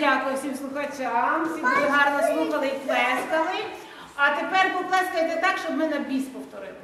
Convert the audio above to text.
дякую всім слухачам. всім дуже гарно слухали і плескали. А тепер поплескайте так, щоб ми на біс повторили.